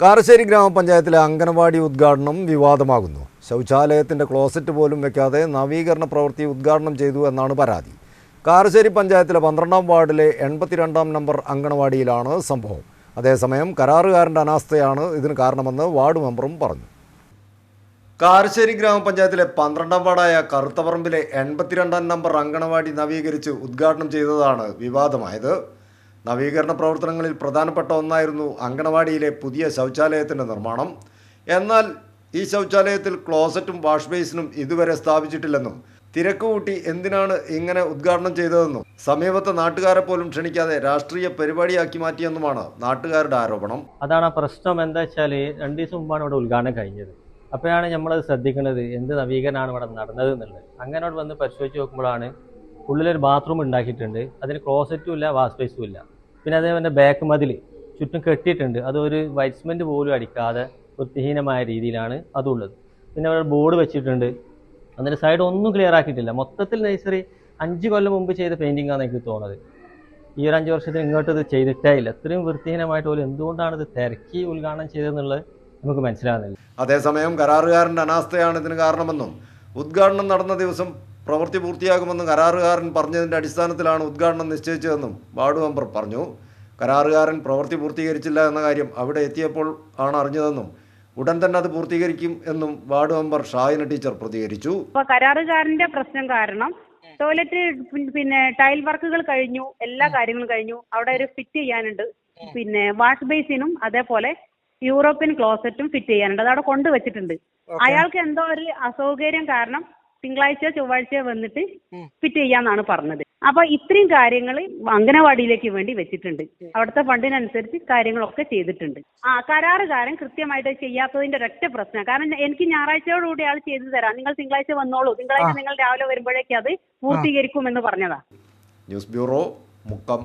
കാരശ്ശേരി ഗ്രാമപഞ്ചായത്തിലെ അംഗനവാടി ഉദ്ഘാടനം വിവാദമാകുന്നു. ശൗചാലയത്തിന്റെ ക്ലോസറ്റ് പോലും വെക്കാതെ നവീകരണ പ്രവൃത്തി ഉദ്ഘാടനം ചെയ്തു എന്നാണ് പരാതി. കാരശ്ശേരി പഞ്ചായത്തിലെ പന്ത്രണ്ടാം വാർഡിലെ എൺപത്തിരണ്ടാം നമ്പർ അംഗനവാടിയിലാണ് സംഭവം. അതേസമയം കരാറുകാരന്റെ അനാസ്ഥയാണ് ഇതിന് കാരണമെന്ന് വാർഡ് മെമ്പറും പറഞ്ഞു. കാരശ്ശേരി ഗ്രാമപഞ്ചായത്തിലെ പന്ത്രണ്ടാം വാർഡായ കറുത്തപറമ്പിലെ എൺപത്തിരണ്ടാം നമ്പർ അങ്കണവാടി നവീകരിച്ച് ഉദ്ഘാടനം ചെയ്തതാണ് വിവാദമായത്. നവീകരണ പ്രവർത്തനങ്ങളിൽ പ്രധാനപ്പെട്ട ഒന്നായിരുന്നു അങ്കണവാടിയിലെ പുതിയ ശൗചാലയത്തിന്റെ നിർമ്മാണം. എന്നാൽ ഈ ശൗചാലയത്തിൽ ക്ലോസറ്റും വാഷ് ബേസിനും ഇതുവരെ സ്ഥാപിച്ചിട്ടില്ലെന്നും തിരക്ക് കൂട്ടി എന്തിനാണ് ഇങ്ങനെ ഉദ്ഘാടനം ചെയ്തതെന്നും സമീപത്തെ നാട്ടുകാരെ പോലും ക്ഷണിക്കാതെ രാഷ്ട്രീയ പരിപാടിയാക്കി മാറ്റിയെന്നുമാണ് നാട്ടുകാരുടെ ആരോപണം. അതാണ് ആ പ്രശ്നം എന്താ വെച്ചാൽ രണ്ട് ദിവസം മുമ്പാണ് ഇവിടെ ഉദ്ഘാടനം കഴിഞ്ഞത്. അപ്പോഴാണ് നമ്മളത് ശ്രദ്ധിക്കുന്നത് എന്ത് നവീകരണമാണ് ഇവിടെ നടന്നത് എന്നുള്ളത്. അങ്ങനെ അവിടെ വന്ന് പരിശോധിച്ച് നോക്കുമ്പോഴാണ് ഉള്ളിലൊരു ബാത്റൂം ഉണ്ടാക്കിയിട്ടുണ്ട്. അതിന് ക്ലോസറ്റും ഇല്ല വാഷ് ബേസും ഇല്ല. പിന്നെ അതേപോലെ ബാക്ക് മതിൽ ചുറ്റും കെട്ടിയിട്ടുണ്ട്. അത് ഒരു വൈറ്റ്സ്മെന്റ് പോലും അടിക്കാതെ വൃത്തിഹീനമായ രീതിയിലാണ് അതുള്ളത്. പിന്നെ അവിടെ ബോർഡ് വെച്ചിട്ടുണ്ട്. അതിന്റെ സൈഡ് ഒന്നും ക്ലിയർ ആക്കിയിട്ടില്ല. മൊത്തത്തിൽ നഴ്സറി അഞ്ച് കൊല്ലം മുമ്പ് ചെയ്ത പെയിന്റിംഗ് ആണ് എനിക്ക് തോന്നുന്നത്. ഈ ഒരു അഞ്ച് വർഷത്തിന് ഇങ്ങോട്ട് ഇത് ചെയ്തിട്ടേ ഇല്ല. ഇത്രയും വൃത്തിഹീനമായിട്ട് പോലും എന്തുകൊണ്ടാണ് ഇത് തിരക്കി ഉദ്ഘാടനം ചെയ്തതെന്നുള്ളത് നമുക്ക് മനസ്സിലാകുന്നില്ല അതേസമയം കരാറുകാരന്റെ അനാസ്ഥയാണ് ഇതിന് കാരണമെന്നും ഉദ്ഘാടനം നടന്ന ദിവസം പ്രവൃത്തി പൂർത്തിയാകുമെന്ന് കരാറുകാരൻ പറഞ്ഞതിന്റെ അടിസ്ഥാനത്തിലാണ് ഉദ്ഘാടനം നിശ്ചയിച്ചതെന്നും വാർഡ് മെമ്പർ പറഞ്ഞു. കരാറുകാരൻ പ്രവൃത്തി പൂർത്തീകരിച്ചില്ല എന്ന കാര്യം അവിടെ എത്തിയപ്പോൾ ആണ് അറിഞ്ഞതെന്നും ഉടൻ തന്നെ അത് പൂർത്തീകരിക്കും എന്നും വാർഡ് മെമ്പർ ഷായന ടീച്ചർ പ്രതികരിച്ചു. കരാറുകാരന്റെ പ്രശ്നം കാരണം ടോയ്ലറ്റ് പിന്നെ ടൈൽ വർക്കുകൾ കഴിഞ്ഞു എല്ലാ കാര്യങ്ങളും കഴിഞ്ഞു. അവിടെ ഒരു ഫിറ്റ് ചെയ്യാനുണ്ട്. പിന്നെ വാഷ് ബേസിനും അതേപോലെ യൂറോപ്യൻ ക്ലോസറ്റും ഫിറ്റ് ചെയ്യാനുണ്ട്. അത് അവിടെ കൊണ്ടുവച്ചിട്ടുണ്ട് അയാൾക്ക് എന്തോ ഒരു അസൗകര്യം കാരണം തിങ്കളാഴ്ച ചൊവ്വാഴ്ച വന്നിട്ട് ഫിറ്റ് ചെയ്യാന്നാണ് പറഞ്ഞത്. അപ്പൊ ഇത്രയും കാര്യങ്ങൾ അംഗനവാടിയിലേക്ക് വേണ്ടി വെച്ചിട്ടുണ്ട്. അവിടുത്തെ ഫണ്ടിനനുസരിച്ച് കാര്യങ്ങളൊക്കെ ചെയ്തിട്ടുണ്ട്. ആ കരാറുകാരൻ കൃത്യമായിട്ട് ചെയ്യാത്തതിന്റെ ഒരൊറ്റ പ്രശ്നം. കാരണം എനിക്ക് ഞായറാഴ്ചയോടുകൂടി ആൾ ചെയ്തു തരാം. നിങ്ങൾ തിങ്കളാഴ്ച വന്നോളൂ. തിങ്കളാഴ്ച നിങ്ങൾ രാവിലെ വരുമ്പോഴേക്കും അത് പൂർത്തീകരിക്കുമെന്ന് പറഞ്ഞതാ. News bureau Mukkam.